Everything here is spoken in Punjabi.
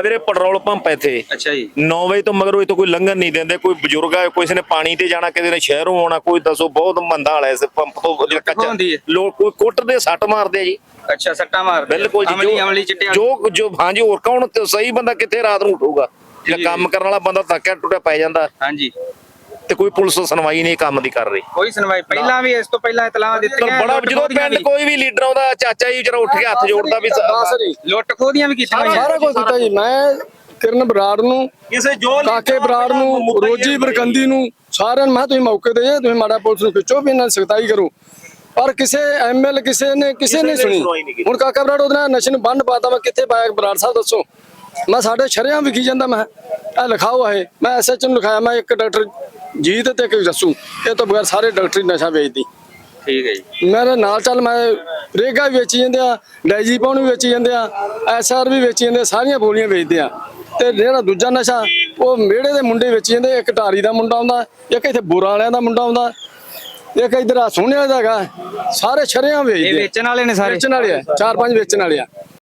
ਆ ਵੀਰੇ ਪੈਟਰੋਲ ਪੰਪ ਹੈ ਇੱਥੇ। ਅੱਛਾ ਜੀ। 9 ਵਜੇ ਤੋਂ ਮਗਰੋਂ ਇਤੋਂ ਕੋਈ ਲੰਘਣ ਨਹੀਂ ਦਿੰਦੇ ਕੋਈ ਬਜ਼ੁਰਗ ਆ ਕਿਸੇ ਨੇ ਪਾਣੀ ਤੇ ਜਾਣਾ ਕਿਸੇ ਨੇ ਸ਼ਹਿਰੋਂ ਆਉਣਾ ਕੋਈ ਦੱਸੋ ਬਹੁਤ ਮੰਦਾ ਹਾਲ ਹੈ ਇਸ ਪੰਪ ਤੋਂ ਕੱਚਾ? ਲੋਕ ਕੋਈ ਕੁੱਟ ਦੇ ਸੱਟ ਮਾਰਦੇ ਆ ਜੀ। ਅੱਛਾ ਸੱਟਾ ਮਾਰਦੇ ਬਿਲਕੁਲ ਜੀ ਅਮਲੀ ਅਮਲੀ ਚਿੱਟੇ। ਜੋ ਜੋ ਹਾਂਜੀ ਹੋਰ ਕੌਣ ਸਹੀ ਬੰਦਾ ਕਿੱਥੇ ਰਾਤ ਨੂੰ ਉਠੂਗਾ? ਜਿਹੜਾ ਕੰਮ ਕਰਨ ਵਾਲਾ ਬੰਦਾ ਥੱਕਿਆ ਟੁੱਟਿਆ ਪੈ ਜਾਂਦਾ। ਹਾਂਜੀ। ਤੇ ਕੋਈ ਪੁਲਿਸ ਸੁਣਵਾਈ ਨਹੀਂ ਕੰਮ ਦੀ ਕਰ ਰਹੀ। ਕੋਈ ਸੁਣਵਾਈ ਪਹਿਲਾਂ ਵੀ ਇਸ ਤੋਂ ਪਹਿਲਾਂ ਇਤਲਾਹ ਦਿੱਤੀਆਂ ਬੜਾ ਜਦੋਂ ਪਿੰਡ ਕੋਈ ਵੀ ਲੀਡਰ ਆਉਂਦਾ ਚਾਚਾ ਜੀ ਜਰਾ ਉੱਠ ਕੇ ਹੱਥ ਜੋੜਦਾ ਵੀ ਲੁੱਟ ਖੋਹ ਦੀਆਂ ਵੀ ਕੀਤੀਆਂ ਸਾਰਾ ਕੁਝ ਕੀਤਾ ਜੀ। ਮੈਂ ਕਿਰਨ ਬਰਾੜ ਨੂੰ ਕਿਸੇ ਜੋ ਕਾਕੇ ਬਰਾੜ ਨੂੰ ਰੋਜੀ ਬਰਕੰਦੀ ਨੂੰ ਸਾਰਿਆਂ ਨੂੰ ਮੈਂ ਤੁਸੀਂ ਮੌਕੇ ਤੇ ਜੇ ਤੁਸੀਂ ਮਾੜਾ ਪੁਲਿਸ ਨੂੰ ਖਿੱਚੋ ਵੀ ਇਹਨਾਂ ਦੀ ਸਖਤਾਈ ਕਰੋ। ਪਰ ਕਿਸੇ ਐਮਐਲ ਕਿਸੇ ਨੇ ਕਿਸੇ ਨੇ ਸੁਣੀ। ਹੁਣ ਕਾਕਾ ਬਰਾੜ ਉਹਦੇ ਨਾਲ ਨਸ਼ੇ ਨੂੰ ਬੰਨ ਪਾਤਾ ਮੈਂ ਕਿੱਥੇ ਪਾਇਆ? ਬਰਾੜ ਸਾਹਿਬ ਦੱਸੋ। ਮੈਂ ਸਾਡੇ ਸ਼ਰਿਆਂ ਵਿਖੀ ਜਾਂਦਾ ਮੈਂ ਇਹ ਲਿਖਾਓ ਹੈ ਮੈਂ ਐਸਐਚ ਨੂੰ ਲਿਖਾਇਆ ਮੈਂ ਇੱਕ ਡਾਕਟਰ ਜੀਤ ਤੇ ਇੱਕ ਜੱਸੂ ਇਹ ਤੋਂ ਬਗੈਰ ਸਾਰੇ ਡਾਕਟਰੀ ਨਸ਼ਾ ਵੇਚਦੀ। ਠੀਕ ਹੈ ਜੀ। ਮੇਰੇ ਨਾਲ ਚੱਲ ਮੈਂ ਰੇਗਾ ਵੀ ਵੇਚੀ ਜਾਂਦੇ ਆ ਡੈਜੀ ਪਾਉਣ ਵੀ ਵੇਚੀ ਜਾਂਦੇ ਆ ਐਸਆਰ ਵੀ ਵੇਚੀ ਜਾਂਦੇ ਆ, ਸਾਰੀਆਂ ਬੋਲੀਆਂ ਵੇਚਦੇ ਆ। ਤੇ ਜਿਹੜਾ ਦੂਜਾ ਨਸ਼ਾ ਉਹ ਮੇੜੇ ਦੇ ਮੁੰਡੇ ਵੇਚੀ ਜਾਂਦੇ ਇੱਕ ਢਾਰੀ ਦਾ ਮੁੰਡਾ ਆਉਂਦਾ ਇੱਕ ਇੱਥੇ ਬੋਰਾਂ ਵਾਲਿਆਂ ਦਾ ਮੁੰਡਾ ਆਉਂਦਾ ਇੱਕ ਇਧਰ ਆ ਸੋਹਣੇ ਵਾਲੇ ਦਾ ਹੈਗਾ ਸਾਰੇ ਇਹ ਵੇਚਦੇ। ਵੇਚਣ ਵਾਲੇ ਨੇ ਸਾਰੇ? ਵੇਚਣ ਵਾਲੇ ਆ ਚਾਰ ਪੰਜ ਵੇਚਣ ਵਾਲੇ ਆ।